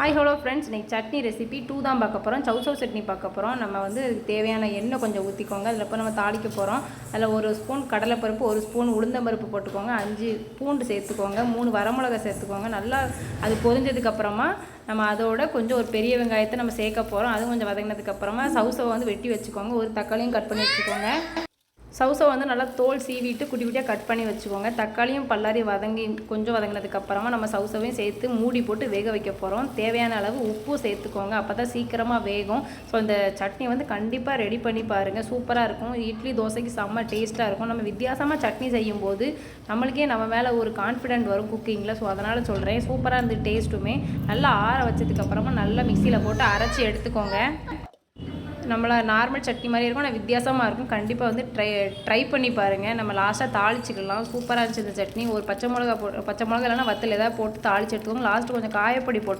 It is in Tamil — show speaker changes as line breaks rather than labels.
ஹாய் ஹலோ ஃப்ரெண்ட்ஸ் இன்றைக்கி சட்னி ரெசிபி டூ தான் பார்க்க போகிறோம் சவு சட்னி பார்க்க போகிறோம் நம்ம வந்து தேவையான எண்ணெய் கொஞ்சம் ஊற்றிக்கோங்க அதில் இப்போ நம்ம தாளிக்க போகிறோம் அதில் ஒரு ஸ்பூன் கடலைப்பருப்பு ஒரு ஸ்பூன் உளுந்தம்பருப்பு போட்டுக்கோங்க. அஞ்சு பூண்டு சேர்த்துக்கோங்க. மூணு வரமிளகா சேர்த்துக்கோங்க. நல்லா அது பொரிஞ்சதுக்கப்புறமா நம்ம அதோட கொஞ்சம் ஒரு பெரிய வெங்காயத்தை நம்ம சேர்க்க போகிறோம் அதுவும் கொஞ்சம் வதங்கினதுக்கப்புறமா சவுசவை வந்து வெட்டி வச்சுக்கோங்க. ஒரு தக்காளியும் கட் பண்ணி வச்சுக்கோங்க. சவுசை வந்து நல்லா தோல் சீவிட்டு குட்டி குட்டியாக கட் பண்ணி வச்சுக்கோங்க. தக்காளியும் பல்லாரி வதங்கி கொஞ்சம் வதங்கினதுக்கப்புறமா நம்ம சவுசவையும் சேர்த்து மூடி போட்டு வேக வைக்க போகிறோம் தேவையான அளவு உப்பு சேர்த்துக்கோங்க. அப்போ தான் சீக்கிரமாக வேகும். ஸோ இந்த சட்னி வந்து கண்டிப்பாக ரெடி பண்ணி பாருங்கள் சூப்பராக இருக்கும். இட்லி தோசைக்கு செம்ம டேஸ்ட்டாக இருக்கும். நம்ம வித்தியாசமாக சட்னி செய்யும்போது நம்மளுக்கே நம்ம மேலே ஒரு கான்ஃபிடென்ட் வரும் குக்கிங்கில் ஸோ அதனால் சொல்கிறேன் சூப்பராக இருந்து டேஸ்ட்டுமே நல்லா ஆற வச்சதுக்கப்புறமா நல்லா மிக்சியில் போட்டு அரைச்சி எடுத்துக்கோங்க. நம்மளை நார்மல் சட்னி மாதிரி இருக்கும் ஆனால் வித்தியாசமாக இருக்கும். கண்டிப்பாக வந்து ட்ரை ட்ரை பண்ணி பாருங்கள் நம்ம லாஸ்ட்டாக தாளிச்சிக்கலாம். சூப்பராக இருந்துச்சு இந்த சட்னி. ஒரு பச்சை மிளகா போ பச்சை மிளகா இல்லைனா வத்தல் ஏதாவது போட்டு தாளிச்சு எடுத்துக்கோங்க. லாஸ்ட்டு கொஞ்சம் காயப்பொடி போட்டு